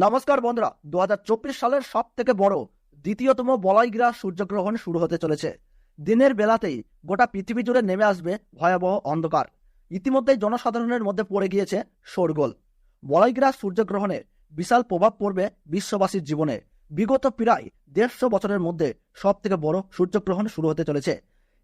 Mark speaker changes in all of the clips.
Speaker 1: নমস্কার বন্ধুরা দু হাজার চব্বিশ সালের সব থেকে বড়, দ্বিতীয়তম বলয়গ্রা সূর্যগ্রহণ শুরু হতে চলেছে। দিনের বেলাতেই গোটা পৃথিবী জুড়ে নেমে আসবে ভয়াবহ অন্ধকার। ইতিমধ্যেই জনসাধারণের মধ্যে পড়ে গিয়েছে শোরগোল। বলয়গ্রা সূর্যগ্রহণে বিশাল প্রভাব পড়বে বিশ্ববাসীর জীবনে। বিগত প্রায় দেড়শো বছরের মধ্যে সব থেকে বড় সূর্যগ্রহণ শুরু হতে চলেছে।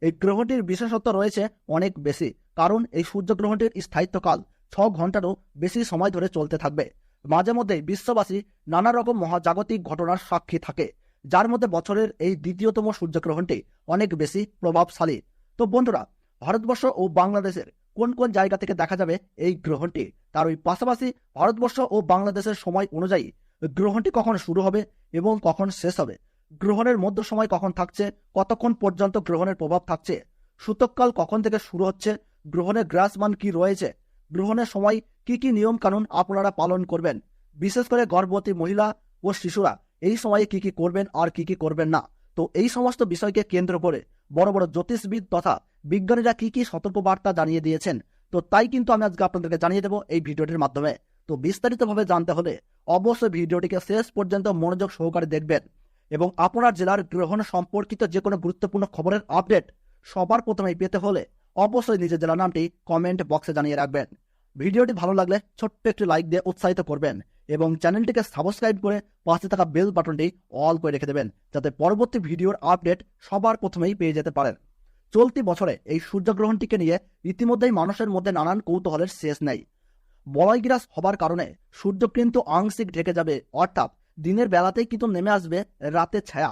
Speaker 1: এই গ্রহণটির বিশেষত্ব রয়েছে অনেক বেশি, কারণ এই সূর্যগ্রহণটির স্থায়িত্বকাল ছ ঘন্টারও বেশি সময় ধরে চলতে থাকবে। মাঝে মধ্যে বিশ্ববাসী নানা রকম মহাজাগতিক ঘটনার সাক্ষী থাকে, যার মধ্যে বছরের এই দ্বিতীয়তম সূর্যগ্রহণটি অনেক বেশি প্রভাবশালী। তো বন্ধুরা, ভারতবর্ষ ও বাংলাদেশের কোন কোন জায়গা থেকে দেখা যাবে এই গ্রহণটি? তার ওই পাশাপাশি ভারতবর্ষ ও বাংলাদেশের সময় অনুযায়ী গ্রহণটি কখন শুরু হবে এবং কখন শেষ হবে? গ্রহণের মধ্য সময় কখন থাকছে? কতক্ষণ পর্যন্ত গ্রহণের প্রভাব থাকছে? সূতককাল কখন থেকে শুরু হচ্ছে? গ্রহণের গ্রাসমান কি রয়েছে? গ্রহণের সময় কি কি নিয়ম কানুন আপনারা পালন করবেন? বিশেষ করে গর্ভবতী মহিলা ও শিশুরা, এই সময়ে কি কি করবেন আর কি কি করবেন না? তো এই সমস্ত বিষয়কে কেন্দ্র করে বড় বড় জ্যোতিষবিদ তথা বিজ্ঞানীরা কি কি সতর্কবার্তা জানিয়ে দিয়েছেন? তো তাই কিন্তু আমি আজকে আপনাদেরকে জানিয়ে দেবো এই ভিডিওটির মাধ্যমে। তো বিস্তারিতভাবে জানতে হলে অবশ্যই ভিডিওটিকে শেষ পর্যন্ত মনোযোগ সহকারে দেখবেন এবং আপনার জেলার গ্রহণ সম্পর্কিত যে কোনো গুরুত্বপূর্ণ খবরের আপডেট সবার প্রথমেই পেতে হলে অবশ্যই নিজের জেলার নামটি কমেন্ট বক্সে জানিয়ে রাখবেন। ভিডিওটি ভালো লাগলে ছোট্ট একটি লাইক দিয়ে উৎসাহিত করবেন এবং চ্যানেলটিকে সাবস্ক্রাইব করে পাশে থাকা বেল বাটনটি অল করে রেখে দেবেন, যাতে পরবর্তী ভিডিওর আপডেট সবার প্রথমেই পেয়ে যেতে পারেন। চলতি বছরে এই সূর্যগ্রহণটিকে নিয়ে ইতিমধ্যেই মানুষের মধ্যে নানান কৌতূহলের শেষ নেই। বলয়গ্রাস হবার কারণে সূর্য কিন্তু আংশিক ঢেকে যাবে, অর্থাৎ দিনের বেলাতেই কিন্তু নেমে আসবে রাতের ছায়া।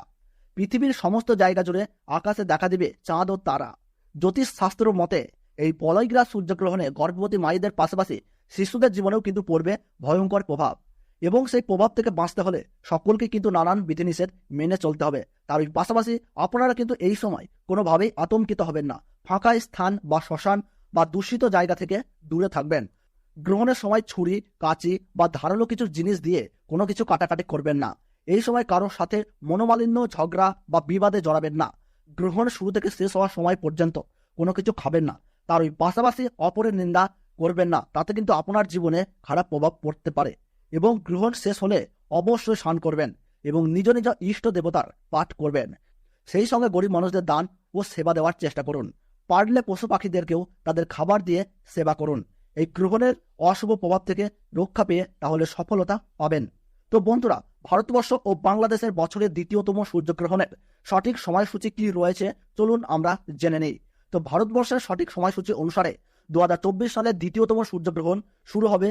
Speaker 1: পৃথিবীর সমস্ত জায়গা জুড়ে আকাশে দেখা দিবে চাঁদ ও তারা। জ্যোতিষ শাস্ত্র মতে, এই পলয়গ্রাস সূর্যগ্রহণে গর্ভবতী মায়েদের পাশাপাশি শিশুদের জীবনেও কিন্তু পড়বে ভয়ঙ্কর প্রভাব। এবং সেই প্রভাব থেকে বাঁচতে হলে সকলকে কিন্তু নানান বিধিনিষেধ মেনে চলতে হবে। তার পাশাপাশি আপনারা কিন্তু এই সময় কোনোভাবেই আতঙ্কিত হবেন না। ফাঁকা স্থান বা শ্মশান বা দূষিত জায়গা থেকে দূরে থাকবেন। গ্রহণের সময় ছুরি, কাঁচি বা ধারালো কিছু জিনিস দিয়ে কোনো কিছু কাটাকাটি করবেন না। এই সময় কারোর সাথে মনোমালিন্য, ঝগড়া বা বিবাদে জড়াবেন না। গ্রহণ শুরু থেকে শেষ হওয়ার সময় পর্যন্ত কোনো কিছু খাবেন না। তার ওই পাশাপাশি অপরের নিন্দা করবেন না, তাতে কিন্তু আপনার জীবনে খারাপ প্রভাব পড়তে পারে এবং গ্রহণ শেষ হলে অবশ্যই স্নান করবেন এবং নিজ নিজ ইষ্ট দেবতার পাঠ করবেন। সেই সঙ্গে গরিব মানুষদের দান ও সেবা দেওয়ার চেষ্টা করুন। পারলে পশু পাখিদেরকেও তাদের খাবার দিয়ে সেবা করুন। এই গ্রহণের অশুভ প্রভাব থেকে রক্ষা পেয়ে তাহলে সফলতা পাবেন। তো বন্ধুরা ভারতবর্ষ ও বাংলাদেশের বছরের দ্বিতীয়তম সূর্যগ্রহণের সঠিক সময়সূচি কি রয়েছে? চলুন আমরা জেনে নেই। তো ভারতবর্ষের সঠিক সময়সূচি অনুসারে দু হাজার চব্বিশ সালের দ্বিতীয়তম সূর্যগ্রহণ শুরু হবে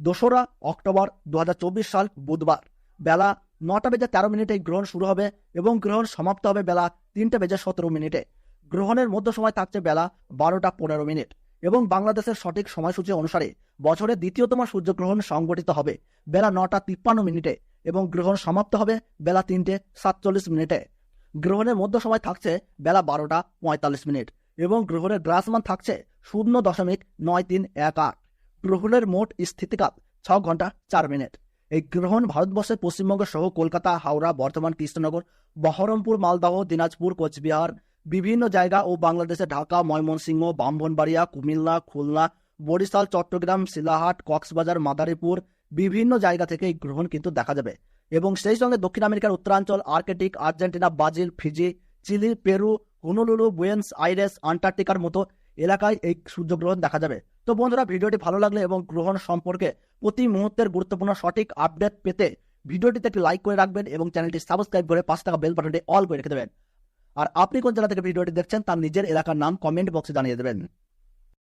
Speaker 1: দোসরা অক্টোবর দু হাজার চব্বিশ সাল বুধবার। বেলা নটা বেজে তেরো মিনিটে গ্রহণ শুরু হবে এবং গ্রহণ সমাপ্ত হবে বেলা তিনটে বেজে সতেরো মিনিটে। গ্রহণের মধ্য সময় থাকছে বেলা বারোটা পনেরো মিনিট এবং বাংলাদেশের সঠিক সময়সূচি অনুসারে বছরের দ্বিতীয়তম সূর্যগ্রহণ সংগঠিত হবে বেলা নটা তিপ্পান্ন মিনিটে। এবং গ্রহণ সমাপ্ত হবে বেলা তিনটে সাতচল্লিশ মিনিটে। গ্রহণের মধ্য সময় থাকছে বেলা বারোটা পঁয়তাল্লিশ মিনিট এবং গ্রহণের গ্রাসমান থাকছে শূন্য দশমিক নয় তিন এক আট। গ্রহণের মোট স্থিতিকাল ছ ঘণ্টা চার মিনিট। এই গ্রহণ ভারতবর্ষের পশ্চিমবঙ্গ সহ কলকাতা, হাওড়া, বর্ধমান, কৃষ্ণনগর, বহরমপুর, মালদহ, দিনাজপুর, কোচবিহার, বিভিন্ন জায়গা ও বাংলাদেশে ঢাকা, ময়মনসিংহ বামভনবাড়িয়া কুমিল্লা, খুলনা, বরিশাল, চট্টগ্রাম, শিলাহাট, কক্সবাজার, মাদারীপুর বিভিন্ন জায়গা থেকে এই গ্রহণ কিন্তু দেখা যাবে। এবং সেই সঙ্গে দক্ষিণ আমেরিকার উত্তরাঞ্চল, Arctic, Argentina, Brazil, Fiji, Chile, Peru, Honolulu, Buenos Aires, আন্টার্কটিকার মতো এলাকায় এই সূর্যগ্রহণ দেখা যাবে। তো বন্ধুরা, ভিডিওটি ভালো লাগলে এবং গ্রহণ সম্পর্কে প্রতি মুহূর্তের গুরুত্বপূর্ণ সঠিক আপডেট পেতে ভিডিওটিতে একটি লাইক করে রাখবেন এবং চ্যানেলটি সাবস্ক্রাইব করে পাঁচ টাকা বেল বাটনটি অল করে রেখে দেবেন। আর আপনি কোন জেলা থেকে ভিডিওটি দেখছেন, তার নিজের এলাকার নাম কমেন্ট বক্সে জানিয়ে দেবেন।